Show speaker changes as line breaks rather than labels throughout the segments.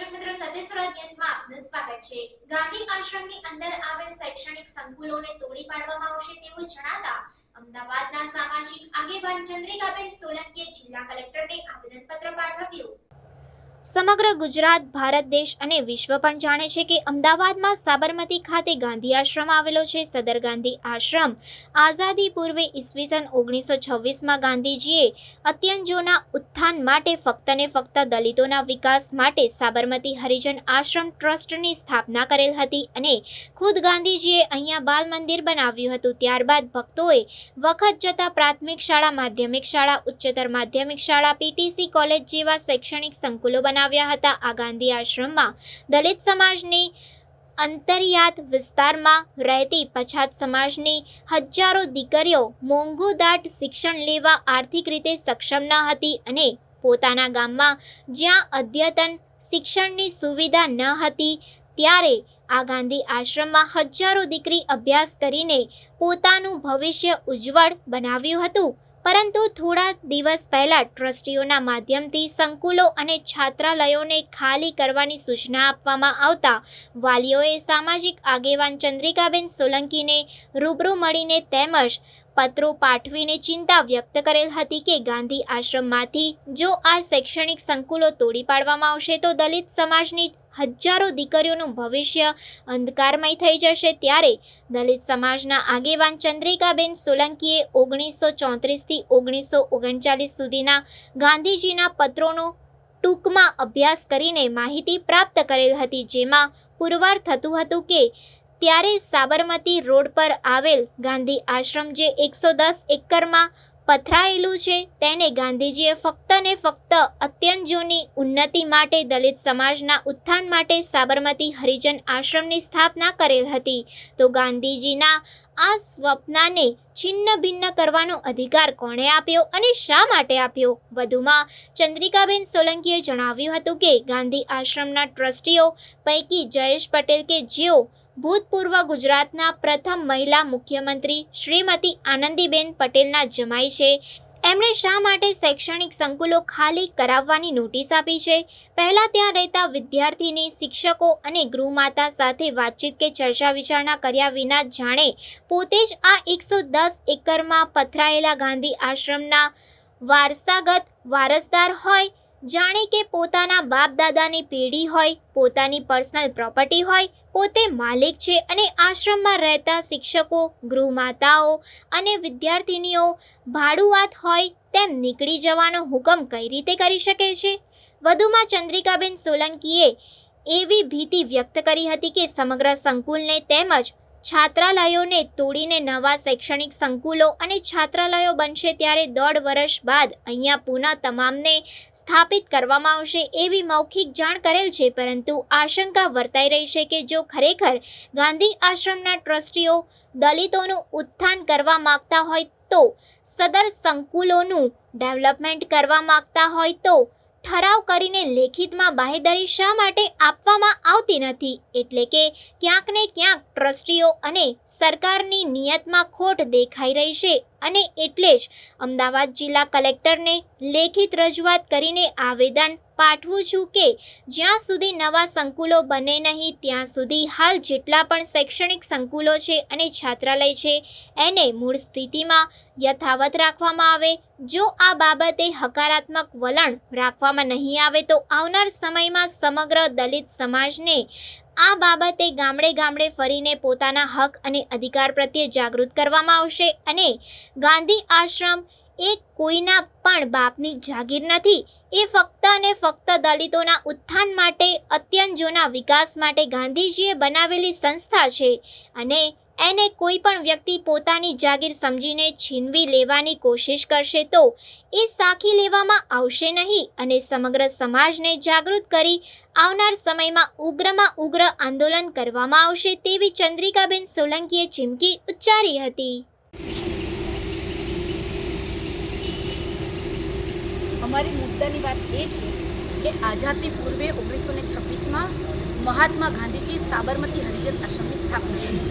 દર્શક મિત્રો સત્યસ્વરા ન્યૂઝમાં આપનું સ્વાગત છે. ગાંધી આશ્રમની અંદર આવેલ શૈક્ષણિક સંકુલોને તોડી પાડવામાં આવશે તેવું જણાતા અમદાવાદના સામાજિક આગેવાન ચંદ્રિકાબેન સોલંકીએ જિલ્લા કલેક્ટરને આવેદનપત્ર પાઠવ્યું. સમગ્ર ગુજરાત, ભારત દેશ અને વિશ્વ પણ જાણે છે કે અમદાવાદમાં સાબરમતી ખાતે ગાંધી આશ્રમ આવેલો છે. સદર ગાંધી આશ્રમ આઝાદી પૂર્વે ઈસવીસન ઓગણીસો છવ્વીસમાં ગાંધીજીએ અત્યંજોના ઉત્થાન માટે ફક્ત ને ફક્ત દલિતોના વિકાસ માટે સાબરમતી હરિજન આશ્રમ ટ્રસ્ટની સ્થાપના કરેલ હતી અને ખુદ ગાંધીજીએ અહીંયા બાલ મંદિર બનાવ્યું હતું. ત્યારબાદ ભક્તોએ વખત જતા પ્રાથમિક શાળા, માધ્યમિક શાળા, ઉચ્ચતર માધ્યમિક શાળા, પીટીસી કોલેજ જેવા શૈક્ષણિક સંકુલો બનાવ્યા હતા આ ગાંધી આશ્રમમાં. દલિત સમાજની અંતરિયાત વિસ્તારમાં રહેતી પછાત સમાજની હજારો દીકરીઓ મોંઘુ દાટ શિક્ષણ લેવા આર્થિક રીતે સક્ષમ ન હતી અને પોતાના ગામમાં જ્યાં અદ્યતન શિક્ષણની સુવિધા ન હતી, ત્યારે આ ગાંધી આશ્રમમાં હજારો દીકરી અભ્યાસ કરીને પોતાનું ભવિષ્ય ઉજ્જવળ બનાવ્યું હતું. પરંતુ થોડા દિવસ પહેલા ટ્રસ્ટીઓના માધ્યમથી સંકુલો અને છાત્રાલયોને ખાલી કરવાની સૂચના આપવામાં આવતા વાલીઓએ સામાજિક આગેવાન ચંદ્રિકાબેન સોલંકીને રૂબરૂ મળીને તેમજ પત્રો પાઠવીને ચિંતા વ્યક્ત કરેલ હતી કે ગાંધી આશ્રમમાંથી જો આ શૈક્ષણિક સંકુલો તોડી પાડવામાં આવશે તો દલિત સમાજની હજારો દીકરીઓનું ભવિષ્ય અંધકારમય થઈ જશે. ત્યારે દલિત સમાજના આગેવાન ચંદ્રિકાબેન સોલંકીએ ઓગણીસો ચોત્રીસથી ઓગણીસો ઓગણચાલીસ સુધીના ગાંધીજીના પત્રોનો ટૂંકમાં અભ્યાસ કરીને માહિતી પ્રાપ્ત કરેલ હતી, જેમાં પુરવાર થતું હતું કે ત્યારે સાબરમતી રોડ પર આવેલ ગાંધી આશ્રમ જે એકસો દસ એકરમાં પથરાયેલું છે, તેને ગાંધીજીએ ફક્ત ને ફક્ત અત્યંજોની ઉન્નતિ માટે દલિત સમાજના ઉત્થાન માટે સાબરમતી હરિજન આશ્રમની સ્થાપના કરેલ હતી. તો ગાંધીજીના આ સ્વપ્નાને છિન્ન ભિન્ન કરવાનો અધિકાર કોણે આપ્યો અને શા માટે આપ્યો? વધુમાં ચંદ્રિકાબેન સોલંકીએ જણાવ્યું હતું કે ગાંધી આશ્રમના ટ્રસ્ટીઓ પૈકી જયેશ પટેલ કે જેઓ ભૂતપૂર્વ ગુજરાતના પ્રથમ મહિલા મુખ્યમંત્રી શ્રીમતી આનંદીબેન પટેલના જમાઈ છે. એમણે શા માટે શૈક્ષણિક સંકુલો ખાલી કરાવવાની નોટિસ આપી છે? પહેલાં ત્યાં રહેતા વિદ્યાર્થીની શિક્ષકો અને ગૃહમાતા સાથે વાતચીત કે ચર્ચા વિચારણા કર્યા વિના જાણે પોતે જ આ એકસો દસ એકરમાં પથરાયેલા ગાંધી આશ્રમના વારસાગત વારસદાર હોય જાણે કે પોતાના બાપ દાદાની પેઢી હોય, પોતાની પર્સનલ પ્રોપર્ટી હોય, પોતે માલિક છે અને આશ્રમમાં રહેતા શિક્ષકો, ગૃહમાતાઓ અને વિદ્યાર્થિનીઓ ભાડુઆત હોય તેમ નીકળી જવાનો હુકમ કઈ રીતે કરી શકે છે? વધુમાં ચંદ્રિકાબેન સોલંકીએ એવી ભીતિ વ્યક્ત કરી હતી કે સમગ્ર સંકુલને તેમજ છાત્રાલયોને તોડીને નવા શૈક્ષણિક સંકુલો અને છાત્રાલયો બનશે ત્યારે દોઢ વર્ષ બાદ અહીંયા પુનઃ તમામને સ્થાપિત કરવામાં આવશે એવી મૌખિક જાણ કરેલ છે, પરંતુ આશંકા વર્તાઈ રહી છે કે જો ખરેખર ગાંધી આશ્રમના ટ્રસ્ટીઓ દલિતોનું ઉત્થાન કરવા માગતા હોય તો, સદર સંકુલોનું ડેવલપમેન્ટ કરવા માગતા હોય તો ઠરાવ કરીને લેખિતમાં બાહેદરી શા માટે આપવામાં આવતી નથી? એટલે કે ક્યાંક ને ક્યાંક ટ્રસ્ટીઓ અને સરકારની નિયતમાં ખોટ દેખાઈ રહી છે અને એટલે જ અમદાવાદ જિલ્લા કલેક્ટરને લેખિત રજૂઆત કરીને આવેદન પાઠવું છું કે જ્યાં સુધી નવા સંકુલો બને નહીં, ત્યાં સુધી હાલ જેટલા પણ શૈક્ષણિક સંકુલો છે અને છાત્રાલય છે, એને મૂળ સ્થિતિમાં યથાવત રાખવામાં આવે. જો આ બાબતે હકારાત્મક વલણ રાખવામાં નહીં આવે, તો આવનાર સમયમાં સમગ્ર દલિત સમાજને આ બાબતે ગામડે ગામડે ફરીને પોતાના હક અને અધિકાર પ્રત્યે જાગૃત કરવામાં આવશે અને ગાંધી આશ્રમ એ કોઈના પણ બાપની જાગીર નથી. એ ફક્ત અને ફક્ત દલિતોના ઉત્થાન માટે, અત્યંજોના વિકાસ માટે ગાંધીજીએ બનાવેલી સંસ્થા છે અને એને કોઈ પણ વ્યક્તિ પોતાની જાગીર સમજીને છીનવી લેવાની કોશિશ કરશે તો એ સાખી લેવામાં આવશે નહીં અને સમગ્ર સમાજને જાગૃત કરી આવનાર સમયમાં ઉગ્રમાં ઉગ્ર આંદોલન કરવામાં આવશે તેવી ચંદ્રિકાબેન સોલંકીએ ચીમકી ઉચ્ચારી હતી.
અમારી મુદ્દાની વાત એ છે કે આઝાદી પૂર્વે ઓગણીસો ને છવ્વીસમાં મહાત્મા ગાંધીજી સાબરમતી હરિજન આશ્રમની સ્થાપના કરી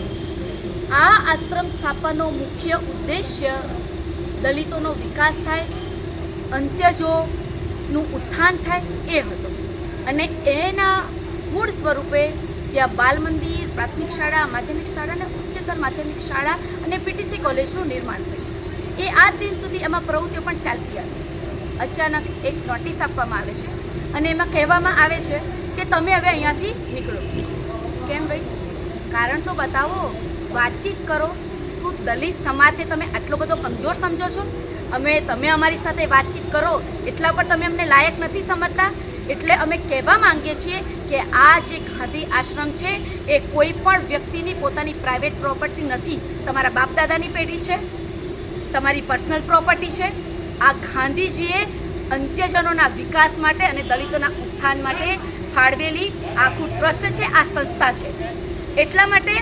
આ આશ્રમ સ્થાપનનો મુખ્ય ઉદ્દેશ્ય દલિતોનો વિકાસ થાય, અંત્યજોનું ઉત્થાન થાય એ હતો. અને એના મૂળ સ્વરૂપે ત્યાં બાલ મંદિર, પ્રાથમિક શાળા, માધ્યમિક શાળા અને ઉચ્ચતર માધ્યમિક શાળા અને પીટીસી કોલેજનું નિર્માણ થયું. એ આજ દિન સુધી એમાં પ્રવૃત્તિઓ પણ ચાલતી હતી. અચાનક એક નોટિસ આપવામાં આવે છે અને એમાં કહેવામાં આવે છે કે તમે હવે અહીંયાથી નીકળો. કેમ ભાઈ? કારણ તો બતાવો, વાતચીત કરો, શું દલિત સમાજને તમે આટલો બધો કમજોર સમજો છો? અમે, તમે અમારી સાથે વાતચીત કરો, એટલા પર તમે અમને લાયક નથી સમજતા? એટલે અમે કહેવા માંગીએ છીએ કે આ જે ખાદી આશ્રમ છે, એ કોઈ પણ વ્યક્તિની પોતાની પ્રાઇવેટ પ્રોપર્ટી નથી. તમારા બાપ દાદાની પેઢી છે, તમારી પર્સનલ પ્રોપર્ટી છે આ ગાંધીજીએ અંત્યજનોના વિકાસ માટે અને દલિતોના ઉત્થાન માટે ફાળવેલી આખું ટ્રસ્ટ છે, આ સંસ્થા છે. એટલા માટે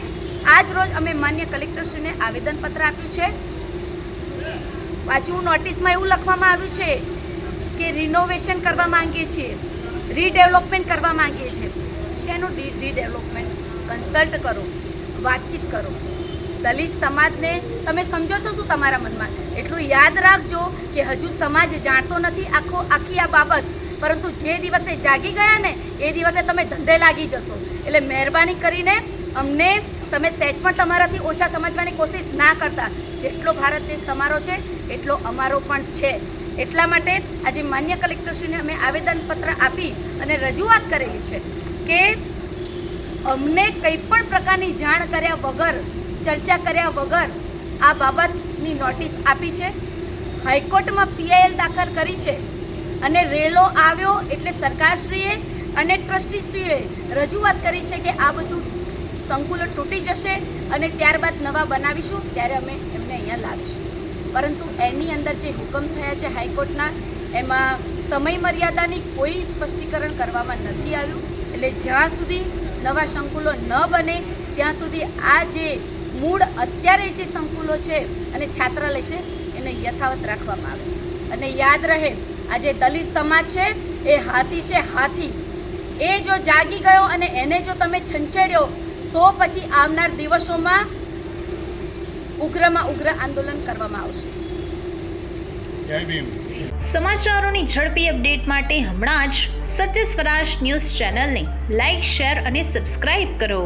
આજ રોજ અમે માન્ય કલેક્ટરશ્રીને આવેદનપત્ર આપ્યું છે. પાછું નોટિસમાં એવું લખવામાં આવ્યું છે કે રિનોવેશન કરવા માંગીએ છીએ રીડેવલપમેન્ટ કરવા માંગીએ છીએ. શેનું રીડેવલપમેન્ટ કન્સલ્ટ કરો, વાતચીત કરો. દલિત સમાજને તમે સમજો છો શું તમારા મનમાં? એટલું યાદ રાખજો કે હજુ સમાજ જાણતો નથી આખો આખી આ બાબત. પરંતુ જે દિવસે જાગી ગયા ને, એ દિવસે તમે ધંધે લાગી જશો. એટલે મહેરબાની કરીને અમને તમે સહેજ પણ તમારાથી ઓછા સમજવાની કોશિશ ના કરતા. જેટલો ભારત દેશ તમારો છે, એટલો અમારો પણ છે. એટલા માટે આજે માન્ય કલેક્ટરશ્રીને અમે આવેદનપત્ર આપી અને રજૂઆત કરેલી છે કે અમને કંઈ પણ પ્રકારની જાણ કર્યા વગર ચર્ચા કર્યા વગર આ બાબતની નોટિસ આપી છે. હાઈકોર્ટમાં પીઆઈએલ દાખલ કરી છે અને રેલો આવ્યો એટલે સરકારશ્રીએ અને ટ્રસ્ટીશ્રીએ રજૂઆત કરી છે કે આ બધું સંકુલો તૂટી જશે અને ત્યારબાદ નવા બનાવીશું ત્યારે અમે એમને અહીંયા લાવીશું. પરંતુ એની અંદર જે હુકમ થયા છે હાઈકોર્ટના, એમાં સમય મર્યાદાની કોઈ સ્પષ્ટીકરણ કરવામાં નથી આવ્યું. એટલે જ્યાં સુધી નવા સંકુલો ન બને, ત્યાં સુધી આ જે મૂળ અત્યારે જે સંકુલો છે અને છાત્રાલય છે એને યથાવત રાખવામાં આવે. અને યાદ રહે આ જે દલિત સમાજ છે એ હાથી છે હાથી. એ જો જાગી ગયો અને એને જો તમે છંછેડ્યો તો પછી આવનાર દિવસોમાં ઉગ્રમાં ઉગ્ર આંદોલન કરવામાં આવશે.
જય ભીમ.
સમાચારોની ઝડપી અપડેટ માટે હમણાં જ સત્ય સ્વરાજ ન્યૂઝ ચેનલને લાઇક શેર અને સબસ્ક્રાઇબ કરો.